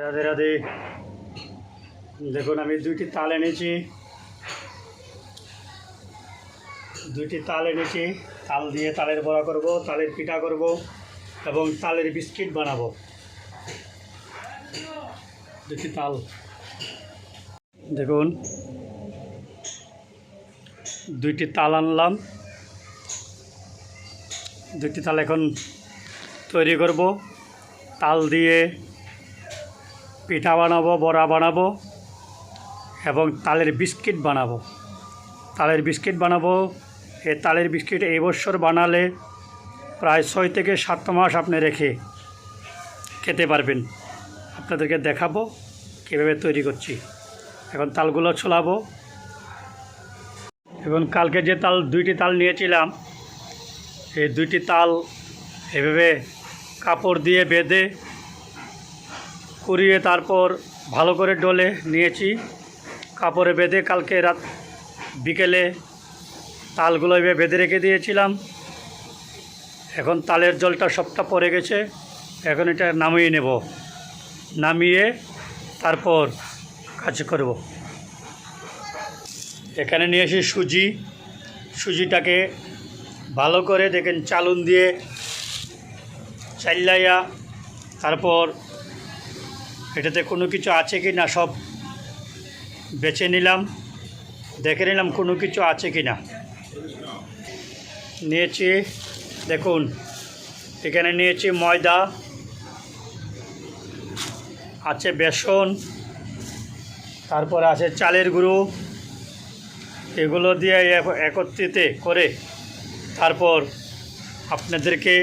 রাধে রাধে। দেখুন, আমি দুইটি তাল এনেছি। দুইটি তাল এনেছি। তাল দিয়ে তালের বড়া করব, তালের পিঠা করব এবং তালের বিস্কিট বানাবো। দুটি তাল। দেখুন, দুইটি তাল আনলাম। দুইটি তাল এখন তৈরি করব। তাল দিয়ে পিঠা বানাবো, বড়া বানাবো এবং তালের বিস্কিট বানাবো। তালের বিস্কিট বানাবো। এই তালের বিস্কিট এই বছর বানালে প্রায় ছয় থেকে সাত মাস আপনি রেখে খেতে পারবেন। আপনাদেরকে দেখাবো কীভাবে তৈরি করছি। এখন তালগুলো ছোলাবো এবং কালকে যে তাল, দুইটি তাল নিয়েছিলাম, এই দুইটি তাল এভাবে কাপড় দিয়ে বেঁধে কুড়িয়ে তারপর ভালো করে ডলে নিয়েছি। কাপড়ে বেঁধে কালকে রাত বিকেলে তালগুলো এভাবে বেঁধে রেখে দিয়েছিলাম। এখন তালের জলটা সবটা পড়ে গেছে। এখন এটা নামিয়ে নেব। নামিয়ে তারপর কাজ করব। এখানে নিয়ে এসে সুজি। সুজিটাকে ভালো করে দেখেন চালুন দিয়ে চাল্লাইয়া তারপর এটাতে কোনো কিছু আছে কি না সব বেছে নিলাম, দেখে নিলাম কোনো কিছু আছে কি না। নিয়েছি, দেখুন, এখানে নিয়েছি ময়দা, আছে বেসন, তারপর আছে চালের গুঁড়ো, এগুলো দিয়ে একত্রিত করে তারপর আপনাদেরকে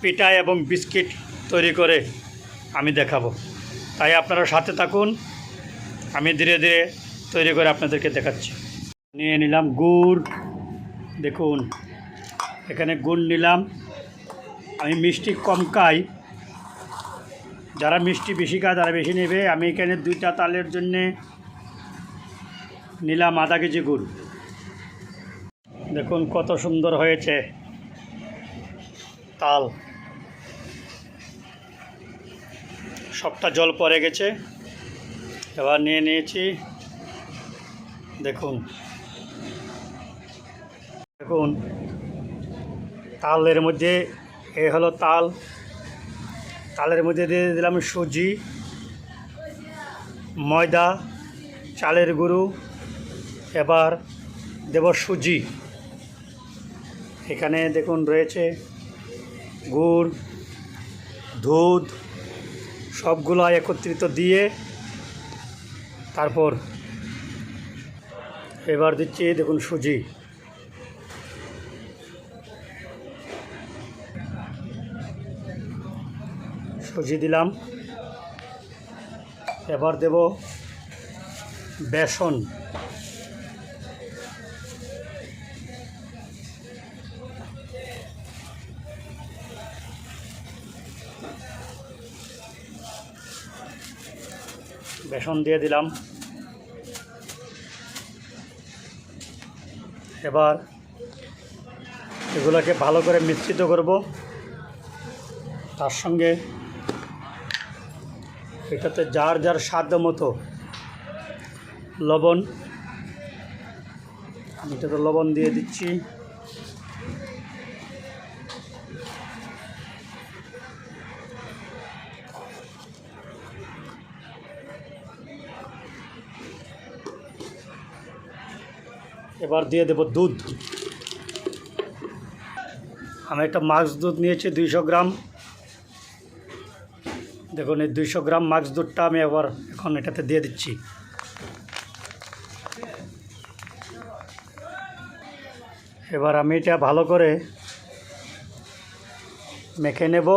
পিঠা এবং বিস্কিট তৈরি করে আমি দেখাবো। তাই আপনারা সাথে থাকুন। আমি ধীরে ধীরে তৈরি করে আপনাদেরকে দেখাচ্ছি। নিয়ে নিলাম গুড়। দেখুন, এখানে গুড় নিলাম। আমি মিষ্টি কম খাই। যারা মিষ্টি বেশি খায়, তারা বেশি নেবে। আমি এখানে দুইটা তালের জন্যে নিলাম আধা কেজি গুড়। দেখুন কত সুন্দর হয়েছে তাল। সবটা জল পড়ে গেছে। এবার নিয়ে নিয়েছি। দেখুন। দেখুন, তালের মধ্যে এ হলো তাল। তালের মধ্যে দিয়ে দিলাম সুজি, ময়দা, চালের গুঁড়ো। এবার দেব সুজি। এখানে দেখুন রয়েছে গুড়, দুধ সবগুলো একত্রিত দিয়ে তারপর এবার দিচ্ছি দেখুন সুজি। সুজি দিলাম। এবার দেব বেসন। বেসন দিয়ে দিলাম। এবার এগুলোকে ভালো করে মিশ্রিত করব। তার সঙ্গে এটাতে যার যার সাধ্য মতো লবণ, আমি এটাতে লবণ দিয়ে দিচ্ছি। এবার দিয়ে দেব দুধ। আমি একটা মাক্স দুধ নিয়েছি, দুইশো গ্রাম। দেখুন, এই দুইশো গ্রাম মাক্স দুধটা আমি এবার এখন এটাতে দিয়ে দিচ্ছি। এবার আমি এটা ভালো করে মেখে নেব।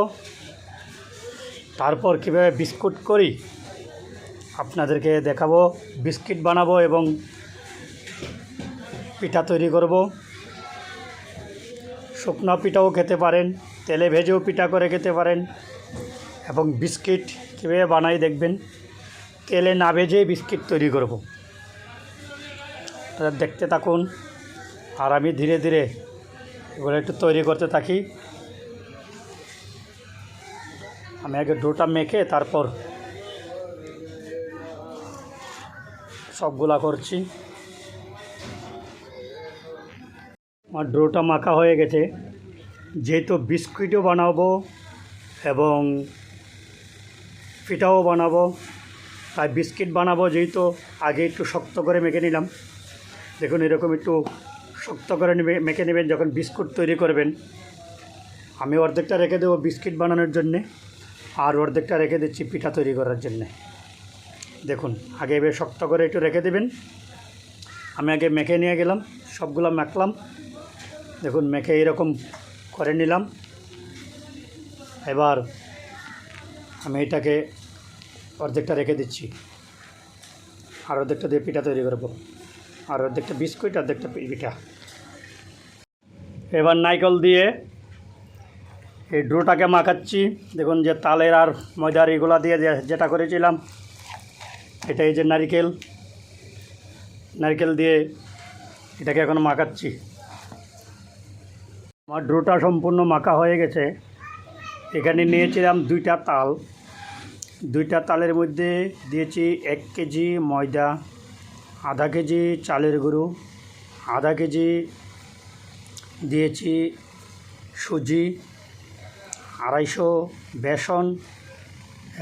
তারপর কীভাবে বিস্কুট করি, আপনাদেরকে দেখাবো। বিস্কিট বানাবো এবং পিঠা তৈরি করব। শুকনো পিঠাও খেতে পারেন, তেলে ভেজেও পিঠা করে খেতে পারেন এবং বিস্কিট কীভাবে বানাই দেখবেন। তেলে না ভেজেই বিস্কিট তৈরি করব। তাহলে দেখতে থাকুন আর আমি ধীরে ধীরে এগুলো একটু তৈরি করতে থাকি। আমি আগে ডোটা মেখে তারপর সবগুলা করছি। আমার ডোটা মাখা হয়ে গেছে। যেহেতু বিস্কুটও বানাবো এবং পিঠাও বানাবো তাই বিস্কিট বানাবো যেহেতু আগে একটু শক্ত করে মেখে নিলাম। দেখুন এরকম একটু শক্ত করে নেবে, মেখে নেবেন যখন বিস্কুট তৈরি করবেন। আমি অর্ধেকটা রেখে দেবো বিস্কিট বানানোর জন্যে, আর অর্ধেকটা রেখে দিচ্ছি পিঠা তৈরি করার জন্যে। দেখুন, আগে এবার শক্ত করে একটু রেখে দেবেন। আমি আগে মেখে নিয়ে গেলাম, সবগুলো মাখলাম। দেখুন, মেখে এরকম করে নিলাম। এবার আমি এটাকে অর্ধেকটা রেখে দিচ্ছি। আর অর্ধেকটা দিয়ে পিঠা তৈরি করব। আর অর্ধেকটা বিস্কুট, অর্ধেকটা পিঠা। এবার নাইকল দিয়ে এই ডোটাকে মাখাচ্ছি। দেখুন যে তালের আর ময়দার এগুলা দিয়ে যেটা করেছিলাম এটা এই যে নারিকেল। নারকেল দিয়ে এটাকে এখন মাখাচ্ছি। আমার ড্রোটা সম্পূর্ণ মাখা হয়ে গেছে। এখানে নিয়েছিলাম দুইটা তাল। দুইটা তালের মধ্যে দিয়েছি এক কেজি ময়দা, আধা কেজি চালের গুঁড়ো, আধা কেজি দিয়েছি সুজি, আড়াইশো বেসন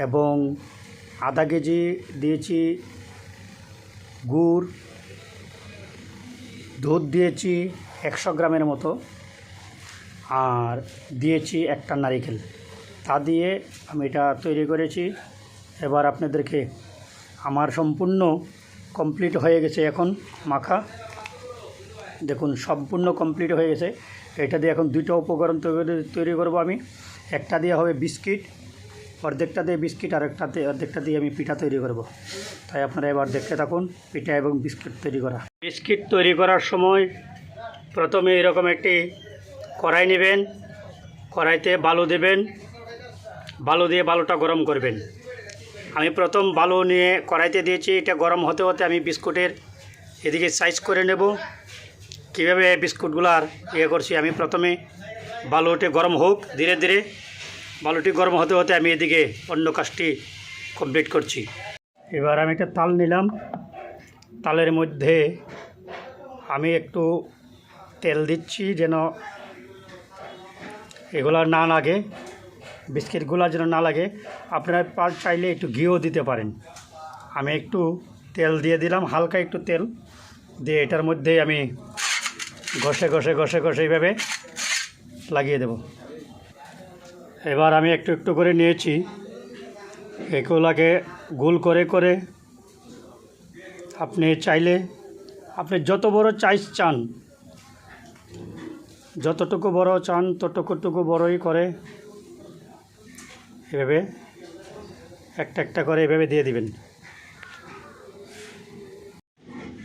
এবং আধা কেজি দিয়েছি গুড়। দুধ দিয়েছি একশো গ্রামের মতো। আর দিয়েছি একটা নারিকেল। তা দিয়ে আমি এটা তৈরি করেছি। এবার আপনাদেরকে আমার সম্পূর্ণ কমপ্লিট হয়ে গেছে এখন মাখা। দেখুন, সম্পূর্ণ কমপ্লিট হয়ে গেছে। এটা দিয়ে এখন দুটো উপকরণ তৈরি তৈরি করব আমি। একটা দিয়ে হবে বিস্কিট, অর্ধেকটা দিয়ে বিস্কিট, আর একটাতে অর্ধেকটা দিয়ে আমি পিঠা তৈরি করব। তাই আপনারা এবার দেখতে থাকুন, পিঠা এবং বিস্কিট তৈরি করা। বিস্কিট তৈরি করার সময় প্রথমে এরকম একটি কড়াই নেবেন, কড়াইতে বালু দেবেন, বালু দিয়ে বালুটা গরম করবেন। আমি প্রথম বালু নিয়ে কড়াইতে দিয়েছি, এটা গরম হতে হতে আমি বিস্কুটের এদিকে সাইজ করে নেব। কীভাবে বিস্কুটগুলার ইয়ে করছি, আমি প্রথমে বালুটি গরম হোক, ধীরে ধীরে বালুটি গরম হতে হতে আমি এদিকে অন্য কাজটি কমপ্লিট করছি। এবার আমি একটা তাল নিলাম। তালের মধ্যে আমি একটু তেল দিচ্ছি যেন এগুলা না লাগে। বিস্কিটগুলো যেন না লাগে। আপনারা পার চাইলে একটু ঘিও দিতে পারেন। আমি একটু তেল দিয়ে দিলাম, হালকা একটু তেল। দিয়ে এটার মধ্যেই আমি ঘষে ঘষে ঘষে ঘষে এইভাবে লাগিয়ে দেব। এবার আমি একটু একটু করে নিয়েছি। এগুলাকে গোল করে করে আপনি চাইলে, আপনি যত বড় চাইজ চান যতটুকু বড় চান ততটুকু বড়ই করে। এভাবে একটা একটা করে এভাবে দিয়ে দিবেন।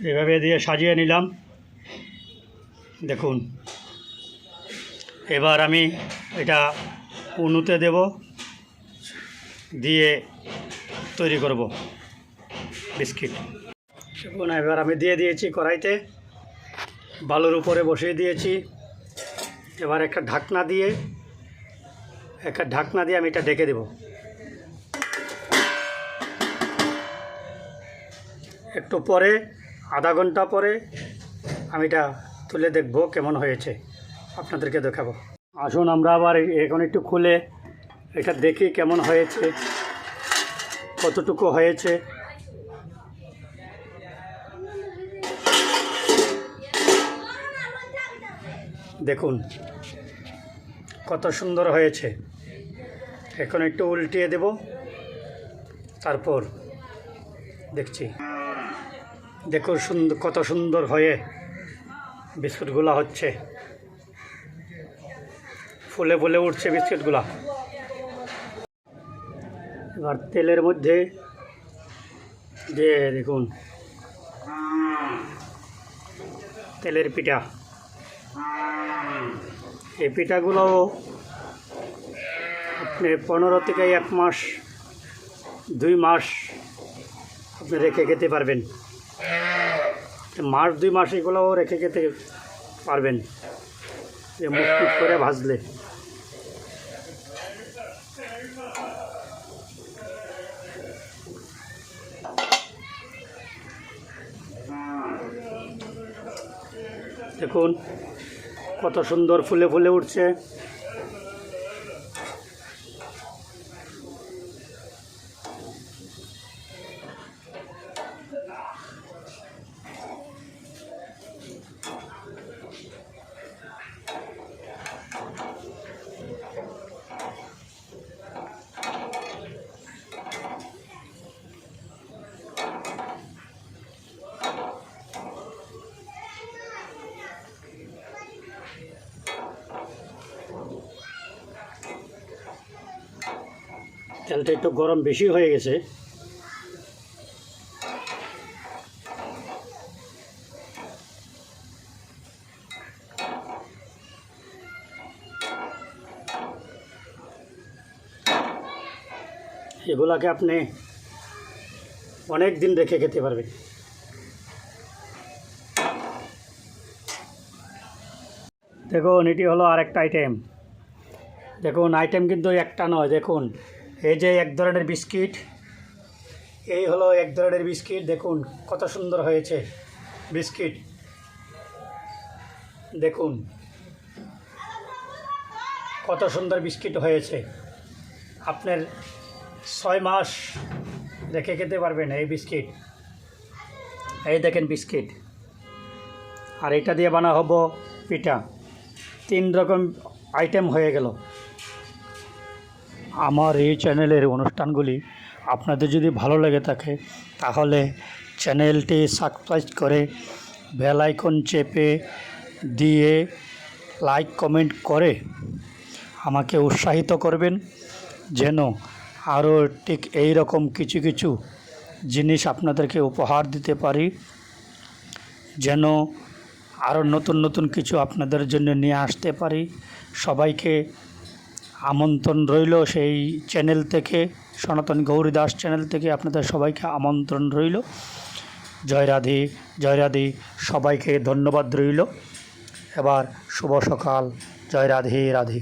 এভাবে দিয়ে সাজিয়ে নিলাম। দেখুন, এবার আমি এটা উনুতে দেব, দিয়ে তৈরি করব বিস্কিট। এবার আমি দিয়ে দিয়েছি কড়াইতে। বালুর উপরে বসিয়ে দিয়েছি। এবার একটা ঢাকনা দিয়ে, একটা ঢাকনা দিয়ে আমি এটা ঢেকে দেব। একটু পরে, আধা ঘণ্টা পরে আমি এটা তুলে দেখব কেমন হয়েছে। আপনাদেরকে দেখাবো। আসুন আমরা আবার এখন একটু খুলে এটা দেখি কেমন হয়েছে, কতটুকু হয়েছে। দেখুন, কত সুন্দর হয়েছে। এখন একটু উল্টিয়ে দেব, তারপর দেখছি। দেখুন সুন্দর কত সুন্দর হয়ে বিস্কুটগুলো হচ্ছে। ফুলে ফুলে উঠছে বিস্কুটগুলা। এবার তেলের মধ্যে দিয়ে দেখুন। তেলের পিঠা। এই পিঠাগুলো আপনি পনেরো থেকে এক মাস, দুই মাস আপনি রেখে খেতে পারবেন। মাস, দুই মাস এগুলোও রেখে খেতে পারবেন। মুখ করে ভাজলে। দেখুন কত সুন্দর ফুলে ফুলে উঠছে। তেলটা একটু গরম বেশি হয়ে গেছে। এগুলাকে আপনি অনেক দিন রেখে খেতে পারবেন। দেখুন, এটি হলো আরেকটা আইটেম দেখুন আইটেম কিন্তু একটা নয়, দেখুন। এই যে এক ধরনের বিস্কিট, এই হলো এক ধরনের বিস্কিট, দেখুন কত সুন্দর হয়েছে বিস্কিট। দেখুন কত সুন্দর বিস্কিট হয়েছে। আপনার ছয় মাস রেখে খেতে পারবেন এই বিস্কিট। এই দেখেন বিস্কিট। আর এটা দিয়ে বানা হব পিঠা। তিন রকম আইটেম হয়ে গেল। আমার এই চ্যানেলের অনুষ্ঠানগুলি আপনাদের যদি ভালো লেগে থাকে, তাহলে চ্যানেলটি সাবস্ক্রাইব করে বেল আইকন চেপে দিয়ে লাইক, কমেন্ট করে আমাকে উৎসাহিত করবেন, যেন আরও ঠিক এই রকম কিছু কিছু জিনিস আপনাদেরকে উপহার দিতে পারি, যেন আরও নতুন নতুন কিছু আপনাদের জন্য নিয়ে আসতে পারি। সবাইকে আমন্ত্রণ রইল সেই চ্যানেল থেকে, সনাতন গৌরী দাস চ্যানেল থেকে আপনাদের সবাইকে আমন্ত্রণ রইল। জয় রাধে জয় রাধে, সবাইকে ধন্যবাদ রইল। এবার শুভ সকাল, জয় রাধে রাধে।